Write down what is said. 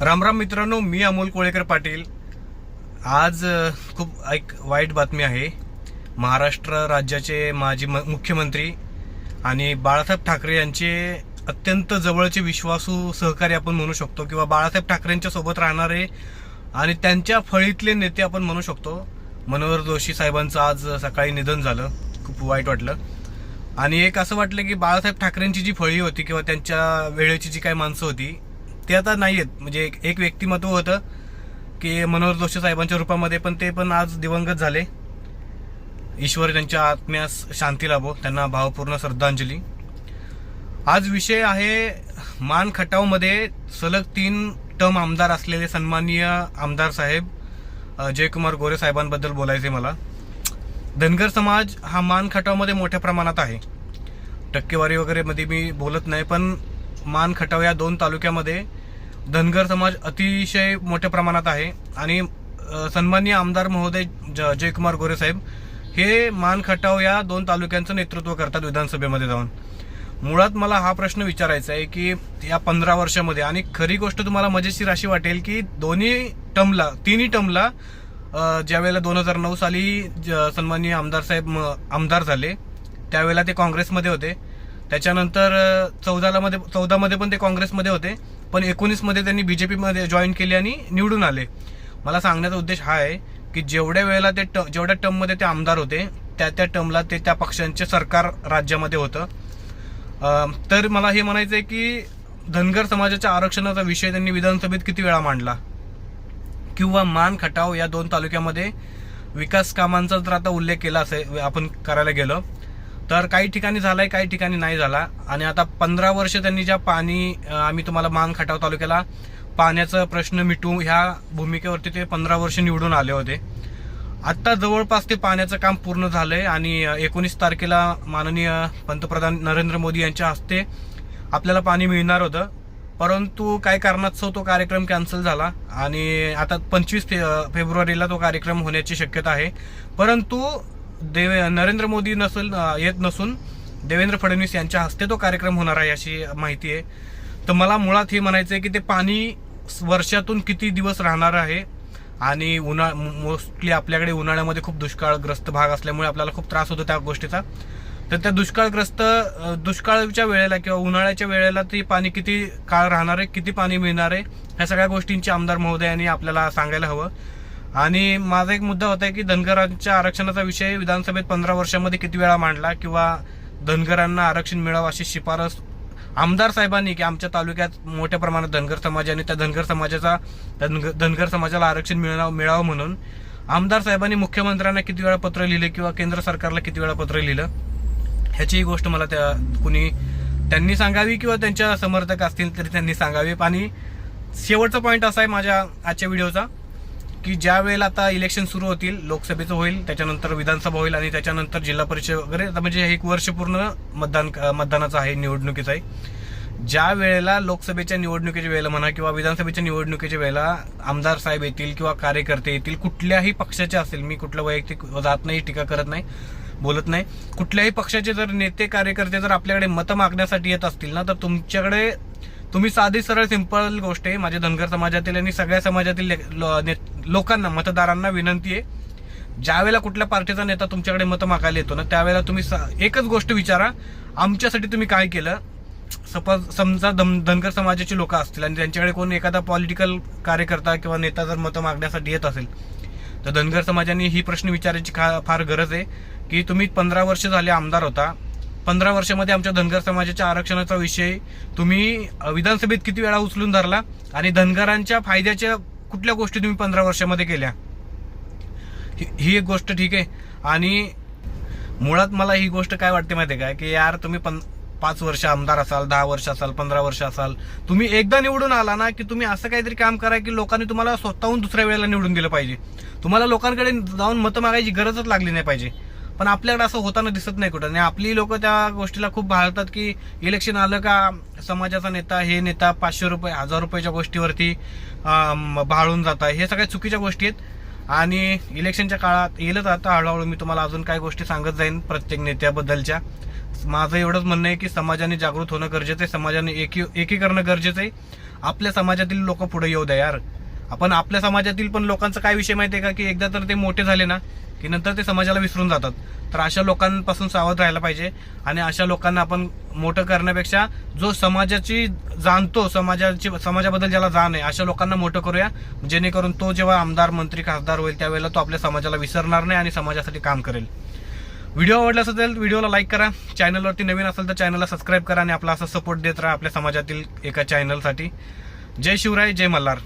रामराम मित्रांनो मी अमोल कोळेकर पाटील. आज खूप एक वाईट बातमी आहे. महाराष्ट्र राज्याचे माजी म- मुख्यमंत्री आणि बाळासाहेब ठाकरे यांचे अत्यंत जवळचे विश्वासू सहकारी आपण म्हणू शकतो किंवा बाळासाहेब ठाकरेंच्या सोबत राहणारे आणि त्यांच्या फळीतले नेते आपण म्हणू शकतो. मनोहर जोशी साहेबांचं आज सकाळी निधन झालं. खूप वाईट वाटलं. आणि एक असं वाटलं की बाळासाहेब ठाकरेंची जी फळी होती किंवा त्यांच्या वेळेची जी काही माणसं होती ते आता नाही आहेत म्हणजे एक व्यक्तिमत्व होतं की मनोहर जोशी साहेबांच्या रूपामध्ये पण ते पण आज दिवंगत झाले. ईश्वर त्यांच्या आत्म्यास शांती लाभो त्यांना भावपूर्ण श्रद्धांजली. आज विषय आहे मान खटावमध्ये सलग तीन टर्म आमदार असलेले सन्माननीय आमदार साहेब जयकुमार गोरे साहेबांबद्दल बोलायचे मला. धनगर समाज हा मान खटावमध्ये मोठ्या प्रमाणात आहे. टक्केवारी वगैरे मध्ये मी बोलत नाही पण मान खटाव या दोन तालुक्यामध्ये धनगर समाज अतिशय मोठ्या प्रमाणात आहे. आणि अ, सन्माननीय आमदार महोदय ज- जयकुमार गोरे साहेब हे मान खटाव या दोन तालुक्यांचं नेतृत्व करतात विधानसभेमध्ये जाऊन. मुळात मला हा प्रश्न विचारायचा आहे की या पंधरा वर्षामध्ये आणि खरी गोष्ट तुम्हाला मजेशीर अशी वाटेल की दोन्ही टर्मला तिन्ही टर्मला ज्यावेळेला दोन हजार नऊ साली ज- सन्माननीय आमदार साहेब म- आमदार झाले त्यावेळेला ते काँग्रेसमध्ये होते. त्याच्यानंतर चौदाला मध्ये चौदामध्ये पण ते काँग्रेसमध्ये होते. पण एकोणीसमध्ये त्यांनी बीजेपीमध्ये जॉईन केली आणि निवडून आले. मला सांगण्याचा उद्देश हा आहे की जेवढ्या वेळेला ते ट- जेवढ्या टर्ममध्ये ते आमदार होते त्या त्या टर्मला ते त्या पक्षांचे सरकार राज्यामध्ये होतं. तर मला हे म्हणायचं आहे की धनगर समाजाच्या आरक्षणाचा विषय त्यांनी विधानसभेत किती वेळा मांडला? किंवा मान खटाव या दोन तालुक्यामध्ये विकास कामांचा जर आता उल्लेख केला असे आपण करायला गेलं. तर काही ठिकाणी झालाय काही ठिकाणी नाही झाला. आणि आता पंधरा वर्ष त्यांनी ज्या पाणी आम्ही तुम्हाला मान खटाव तालुक्याला पाण्याचा प्रश्न मिटू ह्या भूमिकेवरती ते पंधरा वर्ष निवडून आले होते. आत्ता जवळपास ते पाण्याचं काम पूर्ण झालंय आणि एकोणीस तारखेला माननीय पंतप्रधान नरेंद्र मोदी यांच्या हस्ते आपल्याला पाणी मिळणार होतं. परंतु काय कारणास्तव तो कार्यक्रम कॅन्सल झाला आणि आता पंचवीस फे फेब्रुवारीला तो कार्यक्रम होण्याची शक्यता आहे. परंतु देव नरेंद्र मोदी नसून येत नसून देवेंद्र फडणवीस यांच्या हस्ते तो कार्यक्रम होणार आहे अशी माहिती आहे. तर मला मुळात हे म्हणायचं आहे की ते पाणी वर्षातून किती दिवस राहणार आहे आणि उन्हाळ मोस्टली आपल्याकडे उन्हाळ्यामध्ये खूप दुष्काळग्रस्त भाग असल्यामुळे आपल्याला खूप त्रास होतो त्या गोष्टीचा. तर त्या दुष्काळग्रस्त दुष्काळच्या वेळेला किंवा उन्हाळ्याच्या वेळेला ते पाणी किती काळ राहणार आहे किती पाणी मिळणार आहे ह्या सगळ्या गोष्टींची आमदार महोदयांनी आपल्याला सांगायला हवं. आणि माझा एक मुद्दा होता की धनगरांच्या आरक्षणाचा विषय विधानसभेत पंधरा वर्षामध्ये किती वेळा मांडला किंवा धनगरांना आरक्षण मिळावं अशी शिफारस आमदार साहेबांनी की आमच्या तालुक्यात मोठ्या प्रमाणात धनगर समाज आणि त्या धनगर समाजाचा धनगर धनगर समाजाला आरक्षण मिळावं मिळावं म्हणून आमदार साहेबांनी मुख्यमंत्र्यांना किती वेळा पत्र लिहिले किंवा केंद्र सरकारला किती वेळा पत्र लिहिलं ह्याचीही गोष्ट मला त्या कुणी त्यांनी सांगावी किंवा त्यांच्या समर्थक असतील तरी त्यांनी सांगावी. आणि शेवटचा पॉईंट असा आहे माझ्या आजच्या व्हिडिओचा. की ज्या वेळेला आता इलेक्शन सुरू होतील लोकसभेचं होईल त्याच्यानंतर विधानसभा होईल आणि त्याच्यानंतर जिल्हा परिषद वगैरे आता म्हणजे एक वर्ष पूर्ण मतदान मतदानाचं आहे निवडणुकीचं आहे. ज्या वेळेला लोकसभेच्या निवडणुकीच्या वेळेला म्हणा किंवा विधानसभेच्या निवडणुकीच्या वेळेला आमदार साहेब येतील किंवा कार्यकर्ते येतील कुठल्याही पक्षाचे असेल मी कुठलं वैयक्तिक जात नाही टीका करत नाही बोलत नाही. कुठल्याही पक्षाचे जर नेते कार्यकर्ते जर आपल्याकडे मतं मागण्यासाठी येत असतील ना तर तुमच्याकडे तुम्ही साधी सरळ सिंपल गोष्ट आहे. माझ्या धनगर समाजातील आणि सगळ्या समाजातील ले- लो- लोकांना मतदारांना विनंती आहे. ज्यावेळेला कुठल्या पार्टीचा नेता तुमच्याकडे मतं मागायला येतो ना त्यावेळेला तुम्ही एकच गोष्ट विचारा आमच्यासाठी तुम्ही काय केलं? सपोज समजा धन- धनगर समाजाची लोक असतील आणि त्यांच्याकडे कोण एखादा पॉलिटिकल कार्यकर्ता किंवा नेता जर मतं मागण्यासाठी येत असेल तर धनगर समाजाने ही प्रश्न विचारायची खा- फार गरज आहे. की तुम्ही पंधरा वर्ष झाले आमदार होता. पंधरा वर्षामध्ये आमच्या धनगर समाजाच्या आरक्षणाचा विषय तुम्ही विधानसभेत किती वेळा उचलून धरला आणि धनगरांच्या फायद्याच्या कुठल्या गोष्टी तुम्ही पंधरा वर्षामध्ये केल्या? ही- एक गोष्ट ठीक आहे. आणि मुळात मला ही गोष्ट काय वाटते माहिती आहे का? की यार तुम्ही पण पाच वर्ष आमदार असाल दहा वर्ष असाल पंधरा वर्ष असाल तुम्ही एकदा निवडून आला ना की तुम्ही असं काहीतरी काम करा की लोकांनी तुम्हाला स्वतःहून दुसऱ्या वेळेला निवडून दिलं पाहिजे. तुम्हाला लोकांकडे जाऊन मतं मागायची गरजच लागली नाही पाहिजे. पण आपल्याकडे असं होताना दिसत नाही कुठं. आणि आपली लोक त्या गोष्टीला खूप भाळतात की इलेक्शन आलं का समाजाचा नेता हे नेता पाचशे रुपये हजार रुपयाच्या गोष्टीवरती भाळून जातात. हे सगळ्या चुकीच्या गोष्टी आहेत. आणि इलेक्शनच्या काळात येईलच आता हळूहळू मी तुम्हाला अजून काय गोष्टी सांगत जाईन प्रत्येक नेत्याबद्दलच्या. माझं एवढंच म्हणणं आहे की समाजाने जागृत होणं गरजेचं आहे. समाजाने एकी एकीकरणं गरजेचं आहे. आपल्या समाजातील लोक पुढे येऊ द्या यार. आपण आपल्या समाजातील पण लोकांचा काय विषय माहिती आहे का? की एकदा तर ते मोठे झाले ना की नंतर ते समाजाला विसरून जातात. तर अशा लोकांपासून सावध राहायला पाहिजे आणि अशा लोकांना आपण मोठं करण्यापेक्षा जो समाजाची जाणतो समाजाची समाजाबद्दल ज्याला जाण आहे अशा लोकांना मोठं करूया. जेणेकरून तो जेव्हा आमदार मंत्री खासदार होईल त्यावेळेला तो आपल्या समाजाला विसरणार नाही आणि समाजासाठी काम करेल. व्हिडिओ आवडला असेल तर व्हिडिओला लाईक करा. चॅनलवरती नवीन असेल तर चॅनलला सबस्क्राईब करा आणि आपला असा सपोर्ट देत राहा आपल्या समाजातील एका चॅनलसाठी जय शिवराय जय मल्हार.